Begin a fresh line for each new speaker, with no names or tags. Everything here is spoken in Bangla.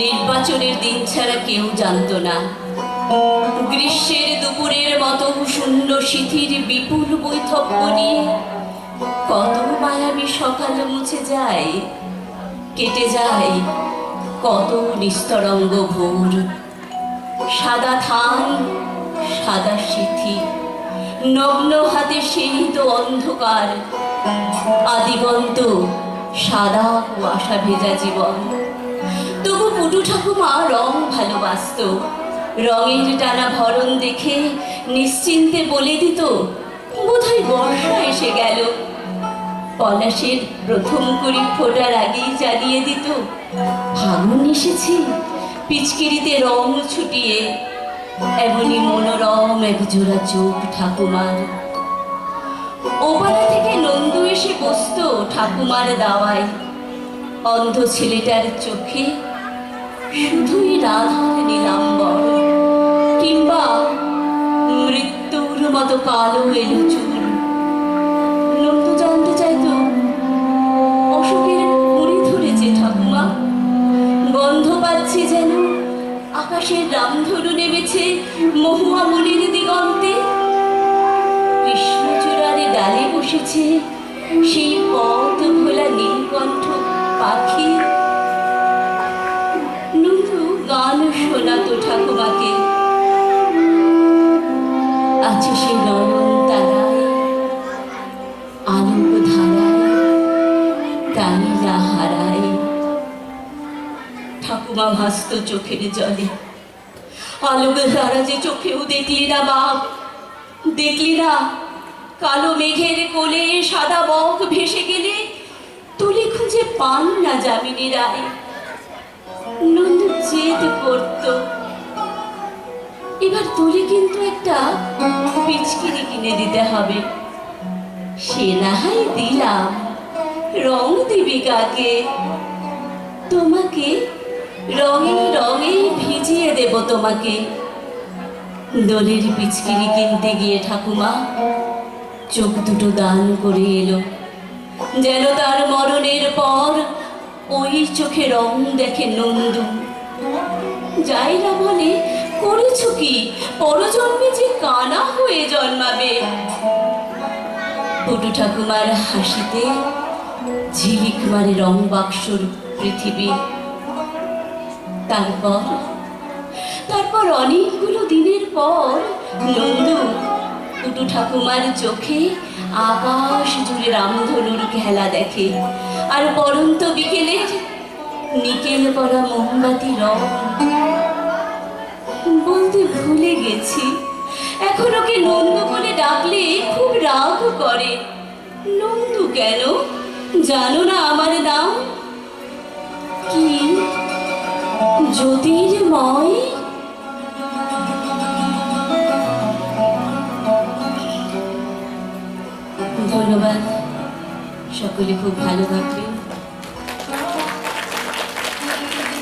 নির্বাচনের দিন ছাড়া কেউ জানতো না। গ্রীষ্মের দুপুরের মতো শূন্য শিথির বিপুল বৈঠক নিয়ে কত মায়াবী সকাল মুছে যায়, কেটে যায়, কত নিস্তরঙ্গ ভোর। সাদা থান, সাদা সিথি, নগ্ন হাতে সেই তো অন্ধকার আদিগন্ত সাদা কুয়াশা ভেজা জীবন। পুটু ঠাকুমা রং ভালোবাসত। রঙের টানা ভরণ দেখে নিশ্চিন্তে বলে দিত, বোধহয় বর্ষা এসে গেল। পলাশের প্রথম কুড়ি ফোটার আগেই জানিয়ে দিত ফাগুন এসেছে, পিচকিরিতে রং ছুটিয়ে। এমনই মনোরম এক জোড়া চোখ ঠাকুমার। ওপারা থেকে নন্দু এসে বসত ঠাকুমার দাওয়ায়। অন্ধ ছেলেটার চোখে শুধুই রাধার নীলাম্বর কিংবা মৃত্যুর মতো কালো এলো চুল। নন্দু জানতে চাইতো, অশোকের কুড়ি ধরেছে ঠাকুমা। গন্ধ পাচ্ছি যেন আকাশের রামধনু নেমেছে মহুয়া মনির দিগন্তে। কৃষ্ণচূড়ারে ডালে বসেছে সেই পথ ভোলা নীলকণ্ঠ পাখি। গান শোনাতো ঠাকুমাকে। আছে সে নয়ন তারায় আলোক ধারায় তাই হারায় ঠাকুমা ভাসত চোখের জলে, আলোক ধারা যে চোখেও দেখলি না বাপ, দেখলি না কালো মেঘের কোলে সাদা বক ভেসে গেলে তুলি খুঁজে পান না যামিনী রায় নন্দু জেদ করত। এবার তুলি কিন্তু একটা পিচকিরি কিনে দিতে হবে। সে না হয় দিলাম, রং দিবি কাকে? তোমাকে রঙে রঙে ভিজিয়ে দেব তোমাকে। দোলের পিচকিরি কিনতে গিয়ে ঠাকুমা চোখ দুটো দান করে এলো। যেন তার মরণের পর ওই চোখে রং দেখে নন্দু যাই না বলে, করেছ কি? পরজন্মে যে কানা হয়ে জন্মাবে। পুটু ঠাকুমার হাসিতে ঝিলিক মারে রং বাক্সর পৃথিবী। তারপর তারপর অনেকগুলো দিনের পর নন্দু পুটু ঠাকুমার চোখে আকাশ জুড়ে রামধনুর খেলা দেখে। আর পরন্ত বিকেলের নিকেল করা মোমবাতি রং। বলতে ভুলে গেছি। এখন ওকে নন্দু বলে ডাকলে খুব রাগ করে। নন্দু কেন? জানো না আমার নাম? কি? জ্যোতির্ময়? ধন্যবাদ। সকলে খুব ভালো থাকবেন।